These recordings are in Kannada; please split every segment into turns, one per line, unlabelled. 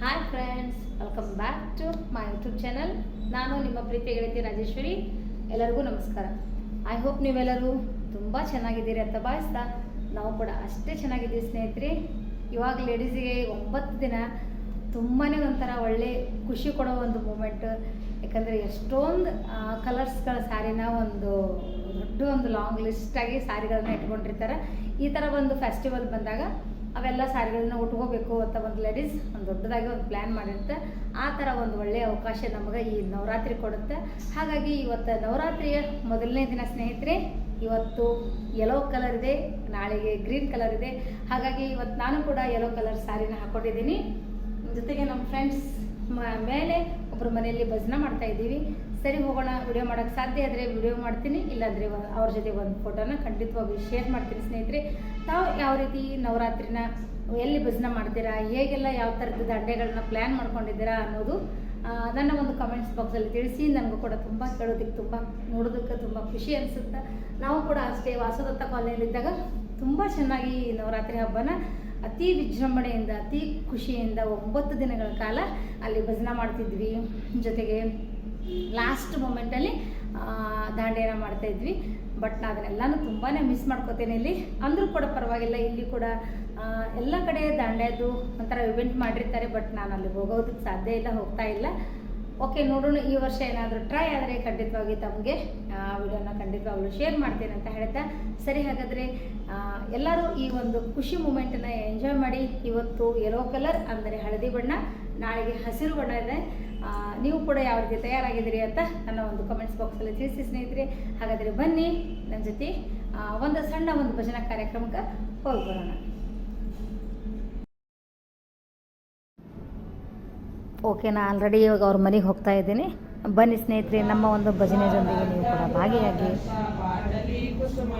Hi friends welcome back to my YouTube channel ನಾನು ನಿಮ್ಮ ಪ್ರೀತಿ ಗೆಳತಿ ರಾಜೇಶ್ವರಿ. ಎಲ್ಲರಿಗೂ ನಮಸ್ಕಾರ. ಐ ಹೋಪ್ ನೀವೆಲ್ಲರೂ ತುಂಬ ಚೆನ್ನಾಗಿದ್ದೀರಿ ಅಂತ ಭಾವಿಸ್ತಾ ನಾವು ಕೂಡ ಅಷ್ಟೇ ಚೆನ್ನಾಗಿದ್ದೀವಿ ಸ್ನೇಹಿತರೆ. ಇವಾಗ ಲೇಡೀಸಿಗೆ ಒಂಬತ್ತು ದಿನ ತುಂಬಾ ಒಂಥರ ಒಳ್ಳೆ ಖುಷಿ ಕೊಡೋ ಒಂದು ಮೂಮೆಂಟ್ ಯಾಕಂದರೆ ಎಷ್ಟೊಂದು ಕಲರ್ಸ್ಗಳ ಸ್ಯಾರಿನ ಒಂದು ದೊಡ್ಡ ಒಂದು ಲಾಂಗ್ ಲಿಸ್ಟಾಗಿ ಸ್ಯಾರಿಗಳನ್ನ ಇಟ್ಕೊಂಡಿರ್ತಾರೆ. ಈ ಥರ ಒಂದು ಫೆಸ್ಟಿವಲ್ ಬಂದಾಗ ಅವೆಲ್ಲ ಸ್ಯಾರಿಗಳನ್ನ ಉಟ್ಕೋಬೇಕು ಅಂತ ಒಂದು ಲೇಡೀಸ್ ಒಂದು ದೊಡ್ಡದಾಗಿ ಒಂದು ಪ್ಲ್ಯಾನ್ ಮಾಡಿರುತ್ತೆ. ಆ ಥರ ಒಂದು ಒಳ್ಳೆಯ ಅವಕಾಶ ನಮಗೆ ಈ ನವರಾತ್ರಿ ಕೊಡುತ್ತೆ. ಹಾಗಾಗಿ ಇವತ್ತು ನವರಾತ್ರಿಯ ಮೊದಲನೇ ದಿನ ಸ್ನೇಹಿತರೆ, ಇವತ್ತು ಯೆಲೋ ಕಲರ್ ಇದೆ, ನಾಳೆಗೆ ಗ್ರೀನ್ ಕಲರ್ ಇದೆ. ಹಾಗಾಗಿ ಇವತ್ತು ನಾನು ಕೂಡ ಯೆಲೋ ಕಲರ್ ಸ್ಯಾರಿನ ಹಾಕ್ಕೊಂಡಿದ್ದೀನಿ ಜೊತೆಗೆ ನಮ್ಮ ಫ್ರೆಂಡ್ಸ್ ಮೇಲೆ ಒಬ್ಬರು ಮನೆಯಲ್ಲಿ ಭಜನ ಮಾಡ್ತಾ ಇದ್ದೀವಿ. ಸರಿ ಹೋಗೋಣ ವಿಡಿಯೋ ಮಾಡೋಕ್ಕೆ ಸಾಧ್ಯ ಆದರೆ ವಿಡಿಯೋ ಮಾಡ್ತೀನಿ, ಇಲ್ಲಾಂದರೆ ಅವ್ರ ಜೊತೆ ಒಂದು ಫೋಟೋನ ಖಂಡಿತವಾಗಿ ಶೇರ್ ಮಾಡ್ತೀನಿ ಸ್ನೇಹಿತರೆ. ತಾವು ಯಾವ ರೀತಿ ನವರಾತ್ರಿನ ಎಲ್ಲಿ ಭಜನೆ ಮಾಡ್ತೀರಾ, ಹೇಗೆಲ್ಲ ಯಾವ ಥರದ ದಂಡೆಗಳನ್ನ ಪ್ಲ್ಯಾನ್ ಮಾಡ್ಕೊಂಡಿದ್ದೀರಾ ಅನ್ನೋದು ನನ್ನ ಒಂದು ಕಮೆಂಟ್ಸ್ ಬಾಕ್ಸಲ್ಲಿ ತಿಳಿಸಿ ನನಗೂ ಕೂಡ ತುಂಬ ಕೇಳೋದಕ್ಕೆ ತುಂಬ, ನೋಡೋದಕ್ಕೆ ತುಂಬ ಖುಷಿ ಅನಿಸುತ್ತೆ. ನಾವು ಕೂಡ ಅಷ್ಟೇ ವಾಸದತ್ತ ಕಾಲೋನಿಯಲ್ಲಿದ್ದಾಗ ತುಂಬ ಚೆನ್ನಾಗಿ ನವರಾತ್ರಿ ಹಬ್ಬನ ಅತಿ ವಿಜೃಂಭಣೆಯಿಂದ, ಅತಿ ಖುಷಿಯಿಂದ ಒಂಬತ್ತು ದಿನಗಳ ಕಾಲ ಅಲ್ಲಿ ಭಜನೆ ಮಾಡ್ತಿದ್ವಿ. ಜೊತೆಗೆ ಲಾಸ್ಟ್ ಮೂಮೆಂಟಲ್ಲಿ ದಾಂಡೇನ ಮಾಡ್ತಾ ಇದ್ವಿ. ಬಟ್ ನಾನು ಅದನ್ನೆಲ್ಲನೂ ತುಂಬಾ ಮಿಸ್ ಮಾಡ್ಕೋತೇನೆ ಇಲ್ಲಿ. ಅಂದರೂ ಕೂಡ ಪರವಾಗಿಲ್ಲ, ಇಲ್ಲಿ ಕೂಡ ಎಲ್ಲ ಕಡೆ ದಾಂಡೇದು ಒಂಥರ ಇವೆಂಟ್ ಮಾಡಿರ್ತಾರೆ ಬಟ್ ನಾನು ಅಲ್ಲಿ ಹೋಗೋದಕ್ಕೆ ಸಾಧ್ಯ ಇಲ್ಲ, ಹೋಗ್ತಾ ಇಲ್ಲ. ಓಕೆ ನೋಡೋಣ, ಈ ವರ್ಷ ಏನಾದರೂ ಟ್ರೈ ಆದರೆ ಖಂಡಿತವಾಗಿ ತಮಗೆ, ಆ, ವಿಡಿಯೋನ ಖಂಡಿತವಾಗ್ಲೂ ಶೇರ್ ಮಾಡ್ತೇನೆ ಅಂತ ಹೇಳ್ತಾ. ಸರಿ ಹಾಗಾದರೆ ಎಲ್ಲರೂ ಈ ಒಂದು ಖುಷಿ ಮೂಮೆಂಟನ್ನು ಎಂಜಾಯ್ ಮಾಡಿ. ಇವತ್ತು ಯೆಲ್ಲೋ ಕಲರ್ ಅಂದರೆ ಹಳದಿ ಬಣ್ಣ, ನಾಳೆಗೆ ಹಸಿರು ಬಣ್ಣ ಇದೆ. ನೀವು ಕೂಡ ಯಾವ ರೀತಿ ತಯಾರಾಗಿದ್ದೀರಿ ಅಂತ ನನ್ನ ಒಂದು ಕಮೆಂಟ್ಸ್ ಬಾಕ್ಸಲ್ಲಿ ತಿಳಿಸಿ ಸ್ನೇಹಿತರೆ. ಹಾಗಾದರೆ ಬನ್ನಿ ನನ್ನ ಜೊತೆ ಒಂದು ಸಣ್ಣ ಒಂದು ಭಜನಾ ಕಾರ್ಯಕ್ರಮಕ್ಕೆ ಹೋಗಿ ಬರೋಣ ಓಕೆ, ನಾ ಆಲ್ರೆಡಿ ಇವಾಗ ಅವ್ರ ಮನೆಗೆ ಹೋಗ್ತಾ ಇದ್ದೀನಿ. ಬನ್ನಿ ಸ್ನೇಹಿತರೆ, ನಮ್ಮ ಒಂದು ಭಜನೆ ಜೊತೆಗೆ ನೀವು ಕೂಡ ಭಾಗಿಯಾಗಿ.
ಸತ್ಯ ಕುಸುಮ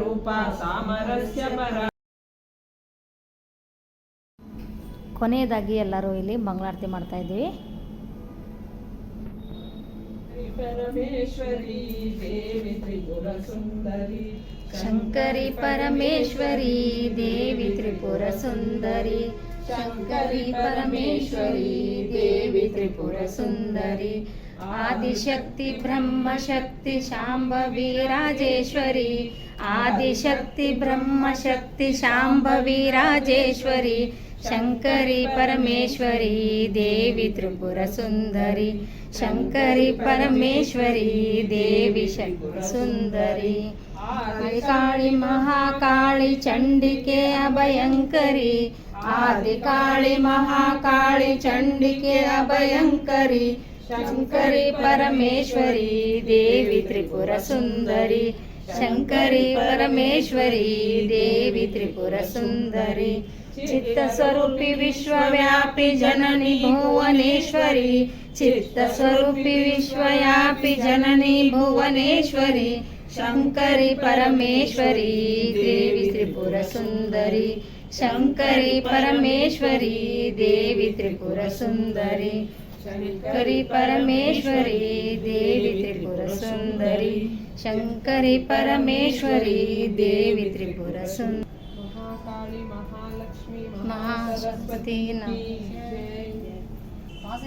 ರೂಪ, ಸಾಮರಸ್ಯ ಮೇಪ
ಕೊನೆಯದಾಗಿ ಎಲ್ಲರೂ ಇಲ್ಲಿ ಮಂಗಳಾರತಿ ಮಾಡ್ತಾ ಇದ್ದೀವಿ.
ಪರಮೇಶ್ವರಿ ದೇವಿ ತ್ರಿಪುರ ಸುಂದರಿ
ಶಂಕರಿ ಪರಮೇಶ್ವರಿ ದೇವಿ ತ್ರಿಪುರ ಸುಂದರಿ ಶಂಕರಿ ಪರಮೇಶ್ವರಿ ದೇವಿ ತ್ರಿಪುರ ಸುಂದರಿ ಆದಿಶಕ್ತಿ ಬ್ರಹ್ಮಶಕ್ತಿ ಶಾಂಭವಿ ರಾಜೇಶ್ವರಿ ಆದಿಶಕ್ತಿ ಬ್ರಹ್ಮಶಕ್ತಿ ಶಾಂಭವಿ ರಾಜೇಶ್ವರಿ शङ्करि परमेश्वरी देवि त्रिपुरसुन्दरी। शङ्करि परमेश्वरी देवि शङ्करसुन्दरी। आदिकाळि महाकाळि चण्डिके अभयङ्करि। आदिकाळि महाकाळि चण्डिके अभयङ्करि। शङ्करि परमेश्वरी देवि त्रिपुरसुन्दरी। शङ्करि परमेश्वरी देवि त्रिपुरसुन्दरी। चित्तस्वरूपी विश्वव्यापि जननी भुवनेश्वरी। चित्तस्वरूपी विश्वव्यापि जननी भुवनेश्वरी। शङ्करि परमेश्वरी देवि त्रिपुरसुन्दरि। शङ्करि परमेश्वरी देवि त्रिपुरसुन्दरि। शङ्करि परमेश्वरी देवि त्रिपुरसुन्दरि। शङ्करि परमेश्वरी देवि त्रिपुरसुन्दी ಶಂಕರಿ ಪರಮೇಶ್ವರಿ ದೇವಿ ತ್ರಿಪುರ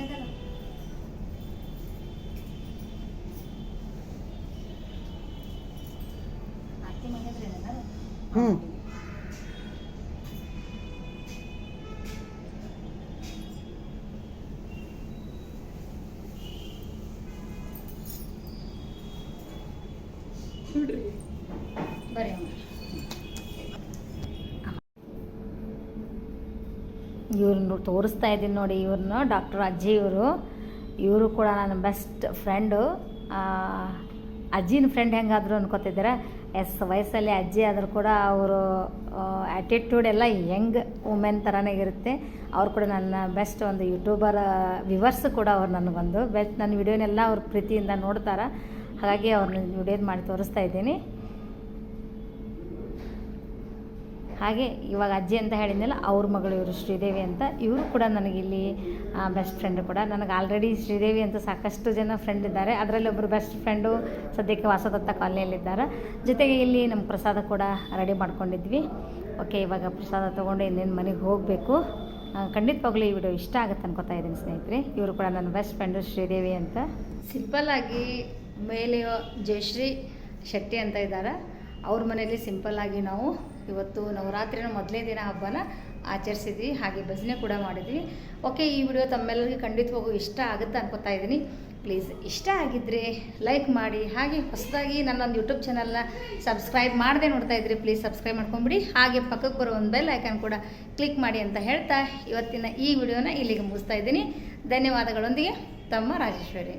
ಸುಂದರಿ ಇವ್ರನ್ನ ತೋರಿಸ್ತಾ ಇದ್ದೀನಿ ನೋಡಿ ಇವ್ರನ್ನ ಡಾಕ್ಟರ್ ಅಜ್ಜಿ ಇವರು. ಇವರು ಕೂಡ ನನ್ನ ಬೆಸ್ಟ್ ಫ್ರೆಂಡು ಅಜ್ಜಿನ ಫ್ರೆಂಡ್ ಹೆಂಗಾದ್ರು ಅನ್ಕೋತಿದ್ದೀರಾ? ಎಸ್, ವಯಸ್ಸಲ್ಲಿ ಅಜ್ಜಿ ಆದರೂ ಕೂಡ ಅವರು ಆ್ಯಟಿಟ್ಯೂಡ್ ಎಲ್ಲ ಯಂಗ್ ವುಮೆನ್ ಥರನೇ ಇರುತ್ತೆ. ಅವ್ರು ಕೂಡ ನನ್ನ ಬೆಸ್ಟ್ ಒಂದು ಯೂಟ್ಯೂಬರ್ ವಿವರ್ಸ್ ಕೂಡ ಅವ್ರು ನನಗೊಂದು ಬೆಸ್ಟ್ ನನ್ನ ವಿಡಿಯೋನೆಲ್ಲ ಅವ್ರ ಪ್ರೀತಿಯಿಂದ ನೋಡ್ತಾರೆ. ಹಾಗಾಗಿ ಅವ್ರನ್ನ ವಿಡಿಯೋದು ಮಾಡಿ ತೋರಿಸ್ತಾ ಇದ್ದೀನಿ. ಹಾಗೆ ಇವಾಗ ಅಜ್ಜಿ ಅಂತ ಹೇಳಿದ್ನಲ್ಲ, ಅವ್ರ ಮಗಳು ಇವರು ಶ್ರೀದೇವಿ ಅಂತ. ಇವರು ಕೂಡ ನನಗಿಲ್ಲಿ ಬೆಸ್ಟ್ ಫ್ರೆಂಡು ಕೂಡ. ನನಗೆ ಆಲ್ರೆಡಿ ಶ್ರೀದೇವಿ ಅಂತ ಸಾಕಷ್ಟು ಜನ ಫ್ರೆಂಡ್ ಇದ್ದಾರೆ. ಅದರಲ್ಲಿ ಒಬ್ಬರು ಬೆಸ್ಟ್ ಫ್ರೆಂಡು ಸದ್ಯಕ್ಕೆ ವಾಸದತ್ತ ಕಾಲನಿಯಲ್ಲಿದ್ದಾರೆ. ಜೊತೆಗೆ ಇಲ್ಲಿ ನಮ್ಮ ಪ್ರಸಾದ ಕೂಡ ರೆಡಿ ಮಾಡ್ಕೊಂಡಿದ್ವಿ. ಓಕೆ ಇವಾಗ ಪ್ರಸಾದ ತೊಗೊಂಡು ಇನ್ನೇನು ಮನೆಗೆ ಹೋಗಬೇಕು. ಖಂಡಿತವಾಗ್ಲೂ ಈ ವಿಡಿಯೋ ಇಷ್ಟ ಆಗುತ್ತೆ ಅನ್ಕೋತಾ ಇದ್ದೀನಿ ಸ್ನೇಹಿತರೆ. ಇವರು ಕೂಡ ನನ್ನ ಬೆಸ್ಟ್ ಫ್ರೆಂಡು ಶ್ರೀದೇವಿ ಅಂತ. ಸಿಂಪಲ್ಲಾಗಿ ಮೇಲೆಯೋ ಜಯಶ್ರೀ ಶೆಟ್ಟಿ ಅಂತ ಇದ್ದಾರೆ. ಅವ್ರ ಮನೇಲಿ ಸಿಂಪಲ್ಲಾಗಿ ನಾವು ಇವತ್ತು ನವರಾತ್ರಿನ ಮೊದಲನೇ ದಿನ ಹಬ್ಬನ ಆಚರಿಸಿದ್ವಿ, ಹಾಗೆ ಭಜನೆ ಕೂಡ ಮಾಡಿದ್ವಿ. ಓಕೆ ಈ ವಿಡಿಯೋ ತಮ್ಮೆಲ್ಲರಿಗೂ ಖಂಡಿತವಾಗೂ ಇಷ್ಟ ಆಗುತ್ತೆ ಅನ್ಕೋತಾ ಇದ್ದೀನಿ. ಪ್ಲೀಸ್ ಇಷ್ಟ ಆಗಿದ್ದರೆ ಲೈಕ್ ಮಾಡಿ, ಹಾಗೆ ಹೊಸದಾಗಿ ನನ್ನೊಂದು ಯೂಟ್ಯೂಬ್ ಚಾನಲ್ನ ಸಬ್ಸ್ಕ್ರೈಬ್ ಮಾಡದೆ ನೋಡ್ತಾ ಇದ್ರಿ ಪ್ಲೀಸ್ ಸಬ್ಸ್ಕ್ರೈಬ್ ಮಾಡ್ಕೊಂಬಿಡಿ. ಹಾಗೆ ಪಕ್ಕಕ್ಕೆ ಬರೋ ಒಂದು ಬೆಲ್ ಐಕನ್ ಕೂಡ ಕ್ಲಿಕ್ ಮಾಡಿ ಅಂತ ಹೇಳ್ತಾ ಇವತ್ತಿನ ಈ ವಿಡಿಯೋನ ಇಲ್ಲಿಗೆ ಮುಗಿಸ್ತಾ ಇದ್ದೀನಿ. ಧನ್ಯವಾದಗಳೊಂದಿಗೆ, ತಮ್ಮ ರಾಜೇಶ್ವರಿ.